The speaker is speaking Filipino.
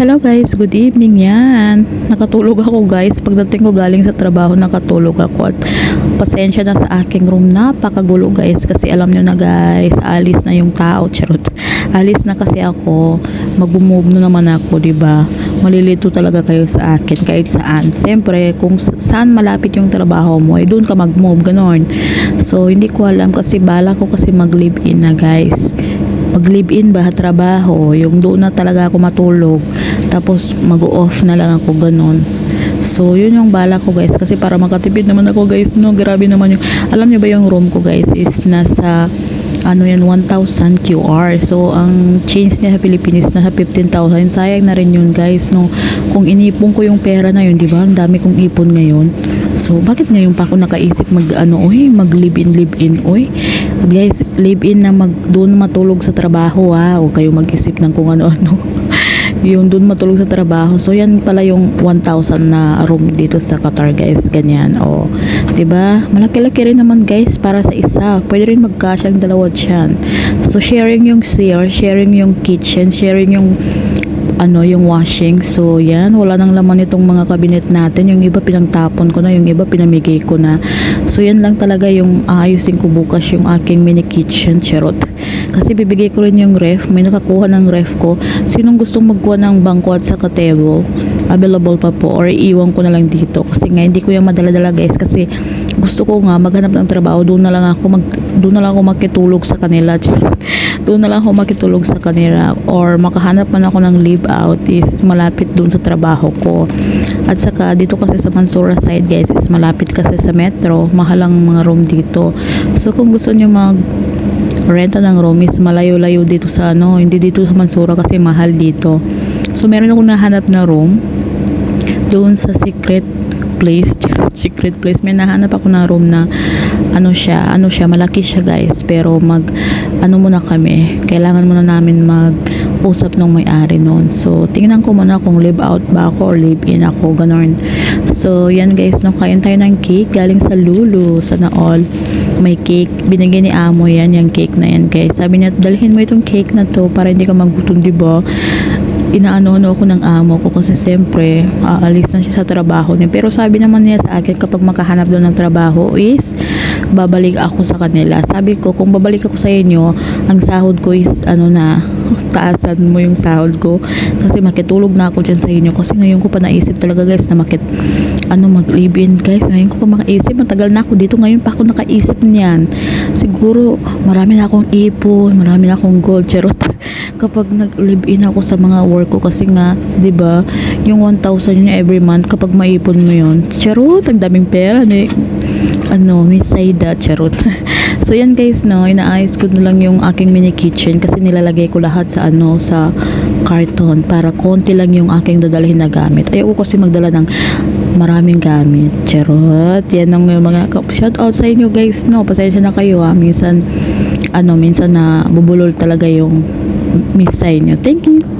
Hello guys, good evening yan. Nakatulog ako guys. Pagdating ko galing sa trabaho, nakatulog ako. At pasensya na sa aking room. Napakagulo guys. Kasi alam nyo na guys, alis na yung tao. Charot. Alis na kasi ako. Mag-move na naman ako, ba? Malilito talaga kayo sa akin kahit saan. Siyempre, kung sa- saan malapit yung trabaho mo, eh doon ka mag-move, ganon. So, hindi ko alam kasi bala ko kasi mag-live-in na guys mag-live-in ba trabaho, yung doon na talaga ako matulog, tapos mag-off na lang ako ganun. So, yun yung bala ko guys, kasi para makatipid naman ako guys, no, grabe naman yung, alam niyo ba yung room ko guys, is nasa, ano yan, 1,000 QR. So, ang change niya sa Pilipinas na sa 15,000. Sayang na rin yun guys, no. Kung inipon ko yung pera na yun, di ba? Ang dami kong ipon ngayon. So, bakit ngayon pa ako nakaisip mag, ano, oy, mag live in, live in, oy. Guys, live in na mag, doon matulog sa trabaho, ha. O kayo mag-isip ng kung ano-ano. yung doon matulog sa trabaho. So, yan pala yung 1,000 na room dito sa Qatar, guys. Ganyan. O, 'di ba Malaki-laki rin naman, guys, para sa isa. Pwede rin magkasya ang dalawa dyan. So, sharing yung CR, sharing yung kitchen, sharing yung ano yung washing. So yan wala nang laman itong mga cabinet natin. Yung iba pinagtapon ko na yung iba pinamigay ko na. So yan lang talaga yung aayusin ko bukas yung aking mini kitchen charot. Kasi bibigay ko rin yung ref may nakakuha ng ref ko. Sinong gustong magkuha ng bangko at saka table available pa po or iiwan ko na lang dito. Kasi nga hindi ko yung madala-dala guys. Kasi gusto ko nga maghanap ng trabaho. Doon na lang ako mag doon na lang ako makitulog sa kanila doon na lang ako makitulog sa kanila. Or makahanap man ako ng live out is malapit doon sa trabaho ko. At saka dito kasi sa Mansura side guys is malapit kasi sa metro. Mahal ang mga room dito. So kung gusto nyo mag renta ng room is malayo-layo dito sa ano hindi dito sa Mansura kasi mahal dito. So meron akong nahanap na room doon sa secret place secret place. May nahanap ako ng room na ano siya ano siya malaki siya guys. Pero mag ano muna kami kailangan muna namin mag usap ng may-ari noon. So tingnan ko muna kung live out ba ako or live in ako ganon so yan guys nung kain tayo ng cake. Galing sa Lulu sana all. May cake. Binigyan ni amo yan yung cake na yan guys. Sabi niya dalhin mo itong cake na to para hindi ka magutom di ba inaano ano ako ng amo ko kasi siyempre aalis na siya sa trabaho niya. Pero sabi naman niya sa akin kapag makahanap doon ng trabaho is babalik ako sa kanila. Sabi ko kung babalik ako sa inyo ang sahod ko is ano na taasan mo yung sahod ko. Kasi makitulog na ako dyan sa inyo. Kasi ngayon ko pa naisip talaga guys na makit ano mag live in guys ngayon ko pa makaisip. Matagal na ako dito. Ngayon pa ako nakaisip niyan. Siguro marami na akong ipon marami na akong gold charot kapag nag-live in ako sa mga work ko kasi nga, 'di ba? Yung 1,000 yun every month kapag maipon mo 'yon. Charot, ang daming pera ni ano, Miss Saida, charot. so yan guys, no, inaayos ko na lang yung aking mini kitchen kasi nilalagay ko lahat sa ano, sa carton para konti lang yung aking dadalhin na gamit. Ayoko kasi magdala ng maraming gamit. Charot. Yan ang mga shout out sa inyo guys, no. Pasensya na kayo ha. Minsan ano, minsan na bubulol talaga yung me saindo. Thank you.